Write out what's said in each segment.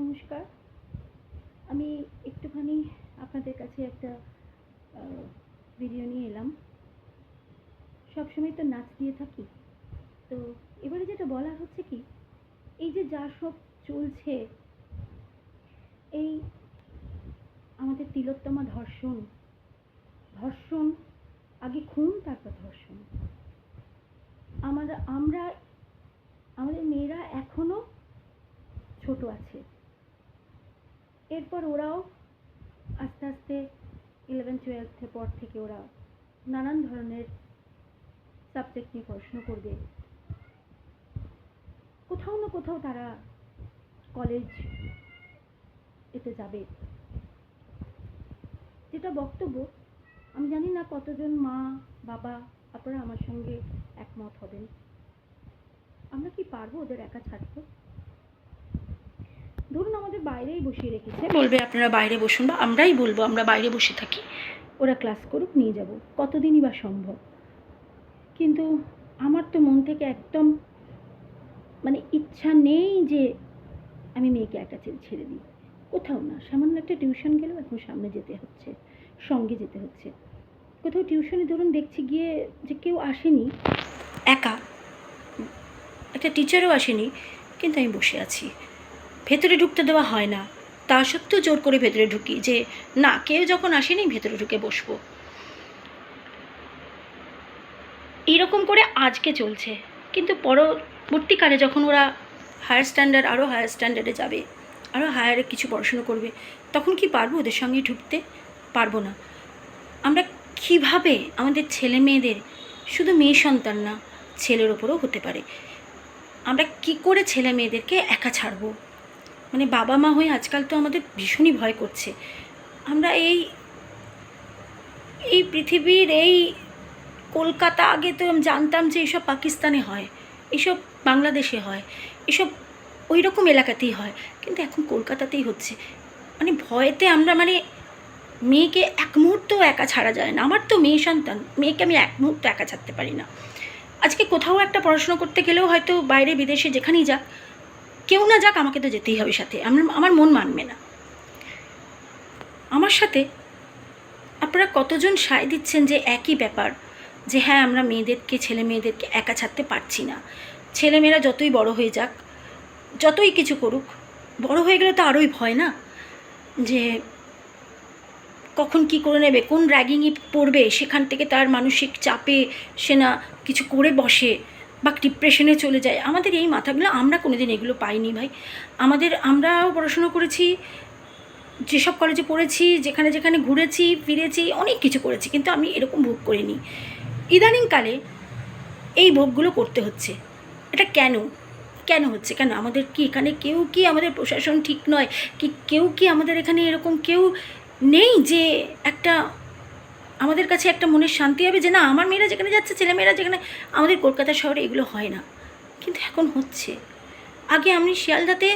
নমস্কার। আমি একটুখানি আপনাদের কাছে একটা ভিডিও নিয়ে এলাম। সবসময় তো নাচ দিয়ে থাকি। তো এবারে যেটা বলা হচ্ছে কি, এই যে যা সব চলছে, এই আমাদের তিলোত্তমা ধর্ষণ ধর্ষণ, আগে খুন, তারপর ধর্ষণ। আমরা আমরা, আমাদের মেয়েরা এখনও ছোট আছে। এরপর ওরাও আস্তে আস্তে ইলেভেন টুয়েলথের পর থেকে ওরা নানান ধরনের সাবজেক্ট নিয়ে পড়াশুনো করবে। কোথাও না কোথাও তারা কলেজ এতে যাবে। যেটা বক্তব্য, আমি জানি না কতজন মা, বাবা আপনারা আমার সঙ্গে একমত হবেন। আমরা কি পারব ওদের একা ছাড়তে? ধরুন আমাদের বাইরেই বসিয়ে রেখেছে। বলবে আপনারা বাইরে বসুন বা আমরাই বলব আমরা বাইরে বসে থাকি? ওরা ক্লাস করুক নিয়ে যাব। কতদিনই বা সম্ভব? কিন্তু আমার তো মন থেকে একদম মানে ইচ্ছা নেই যে আমি মেয়েকে একা ছেড়ে ছেড়ে দিই। কোথাও না সামান্য একটা টিউশন গেলেও এখন সামনে যেতে হচ্ছে সঙ্গে যেতে হচ্ছে। কোথাও টিউশনে ধরুন দেখছি গিয়ে যে কেউ আসেনি। একা? একটা টিচারও আসেনি কিন্তু আমি বসে আছি। ভেতরে ঢুকতে দেওয়া হয় না। তা সত্ত্বেও জোর করে ভেতরে ঢুকি যে, না, কেউ যখন আসেনি, ভেতরে ঢুকে বসবো। এইরকম করে আজকে চলছে। কিন্তু পরবর্তীকালে যখন ওরা হায়ার স্ট্যান্ডার্ড আরও হায়ার স্ট্যান্ডার্ডে যাবে আরও হায়ারে কিছু পড়াশুনো করবে, তখন কি পারব ওদের সঙ্গে ঢুকতে? পারব না। আমরা কীভাবে আমাদের ছেলে মেয়েদের, শুধু মেয়ে সন্তান না, ছেলের ওপরও হতে পারে? আমরা কি করে ছেলে মেয়েদেরকে একা ছাড়বো? মানে বাবা মা হয়ে আজকাল তো আমাদের ভীষণই ভয় করছে। আমরা এই এই পৃথিবীর এই কলকাতা, আগে তো আমি জানতাম যে এইসব পাকিস্তানে হয় এইসব বাংলাদেশে হয়, এসব ওই রকম এলাকাতেই হয়, কিন্তু এখন কলকাতাতেই হচ্ছে। মানে ভয়েতে আমরা মানে মেয়েকে এক মুহূর্তও একা ছাড়া যায় না। আমার তো মেয়ে সন্তান, মেয়েকে আমি এক মুহূর্ত একা ছাড়তে পারি না। আজকে কোথাও একটা পড়াশোনা করতে গেলেও হয়তো বাইরে বিদেশে যেখানেই যাক কেউ না যাক আমাকে তো যেতেই হবে সাথে। আমার আমার মন মানবে না। আমার সাথে আপনারা কতজন সায় দিচ্ছেন যে একই ব্যাপার? যে হ্যাঁ আমরা মেয়েদেরকে, ছেলে মেয়েদেরকে একা ছাড়তে পারছি না। ছেলেমেয়েরা যতই বড় হয়ে যাক, যতই কিছু করুক, বড় হয়ে গেলে তো আরোই ভয় না? যে কখন কি করে নেবে, কোন র্যাগিংয়ে পড়বে সেখান থেকে তার মানসিক চাপে সে না কিছু করে বসে বা ডিপ্রেশনে চলে যায়। আমাদের এই মাথাগুলো আমরা কোনোদিন এগুলো পাইনি ভাই। আমাদের, আমরাও পড়াশুনো করেছি, যেসব কলেজে পড়েছি, যেখানে যেখানে ঘুরেছি, ফিরেছি, অনেক কিছু করেছি, কিন্তু আমি এরকম ভোগ করিনি। ইদানিংকালে এই ভোগগুলো করতে হচ্ছে। এটা কেন? কেন হচ্ছে? কেন? আমাদের কি এখানে কেউ কি আমাদের প্রশাসন ঠিক নয়? কি কেউ কি আমাদের এখানে এরকম কেউ নেই যে একটা আমাদের কাছে একটা মনের শান্তি হবে যে না, আমার মেয়েরা যেখানে যাচ্ছে ছেলেমেয়েরা যেখানে, আমাদের কলকাতা শহরে এগুলো হয় না। কিন্তু এখন হচ্ছে। আগে আমি শিয়ালদাতে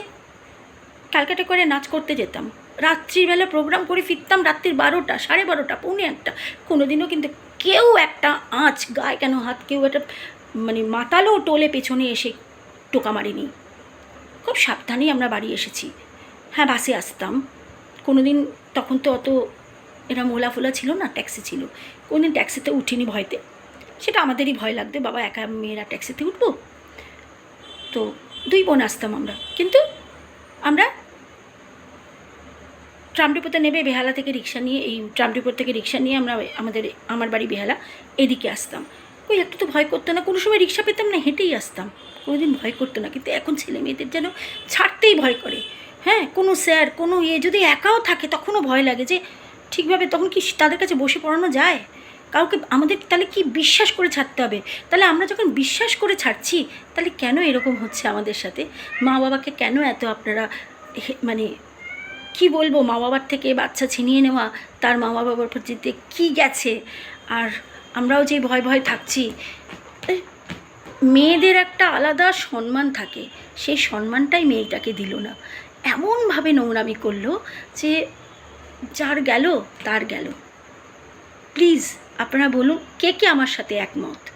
ক্যালকাটা করে নাচ করতে যেতাম। রাত্রিবেলা প্রোগ্রাম করে ফিরতাম রাত্রির বারোটা, সাড়ে বারোটা, পৌনে একটা। কোনোদিনও কিন্তু কেউ একটা আঁচ, গায়ে কেন হাত, কেউ একটা মানে মাতালো টোলে পেছনে এসে টোকা মারিনি। খুব সাবধানেই আমরা বাড়ি এসেছি। হ্যাঁ বাসে আসতাম। কোনোদিন তখন তো অত এরা মোলা ফোলা ছিল না ট্যাক্সি ছিল। কোনোদিন ট্যাক্সিতে উঠিনি ভয়তে। সেটা আমাদেরই ভয় লাগতো বাবা একা মেয়েরা ট্যাক্সিতে উঠবো? তো দুই বোন আসতাম আমরা। কিন্তু আমরা ট্রামডিপোতে নেবে বেহালা থেকে রিক্সা নিয়ে, এই ট্রামডিপোর থেকে রিক্সা নিয়ে আমরা আমাদের, আমার বাড়ি বেহালা এদিকে আসতাম। ওই একটু তো ভয় করতো না। কোনো সময় রিক্সা পেতাম না, হেঁটেই আসতাম। কোনোদিন ভয় করতো না। কিন্তু এখন ছেলে মেয়েদের যেন ছাড়তেই ভয় করে। হ্যাঁ কোনো স্যার কোনো ইয়ে যদি একাও থাকে, তখনও ভয় লাগে যে ঠিকভাবে তখন কি তাদের কাছে বসে পড়ানো যায়? কাউকে আমাদের তাহলে কি বিশ্বাস করে ছাড়তে হবে? তাহলে আমরা যখন বিশ্বাস করে ছাড়ছি, তাহলে কেন এরকম হচ্ছে আমাদের সাথে? মা বাবাকে কেন এত আপনারা মানে কি বলব, মা বাবার থেকে বাচ্চা ছিনিয়ে নেওয়া, তার মা বাবার প্রতিতে কী গেছে? আর আমরাও যে ভয় ভয় থাকছি মেয়েদের একটা আলাদা সম্মান থাকে। সেই সম্মানটাই মেয়েটাকে দিল না। এমনভাবে নোংরামি করল যে যার গেল, তার গেল। প্লিজ, আপনারা বলুন, কে কে আমার সাথে একমত?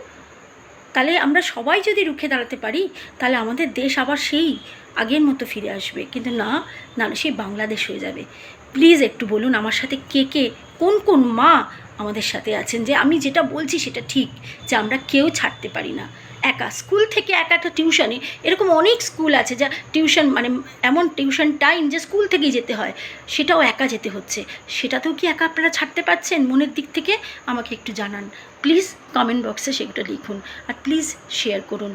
তাহলে আমরা সবাই যদি রুখে দাঁড়াতে পারি, তাহলে আমাদের দেশ আবার সেই আগের মতো ফিরে আসবে। কিন্তু না না সেই বাংলাদেশ হয়ে যাবে। প্লিজ একটু বলুন, আমার সাথে কে কে, কোন কোন মা আমাদের সাথে আছেন যে আমি যেটা বলছি সেটা ঠিক, যে আমরা কেউ ছাড়তে পারি না। একা, স্কুল থেকে একা একটা টিউশনে এরকম অনেক স্কুল আছে যা টিউশন মানে এমন টিউশন টাইম যে স্কুল থেকেই যেতে হয়, সেটাও একা যেতে হচ্ছে। সেটাতেও কি একা আপনারা ছাড়তে পারছেন? মনের দিক থেকে আমাকে একটু জানান। প্লিজ কমেন্ট বক্সে সেগুলো লিখুন। আর প্লিজ শেয়ার করুন।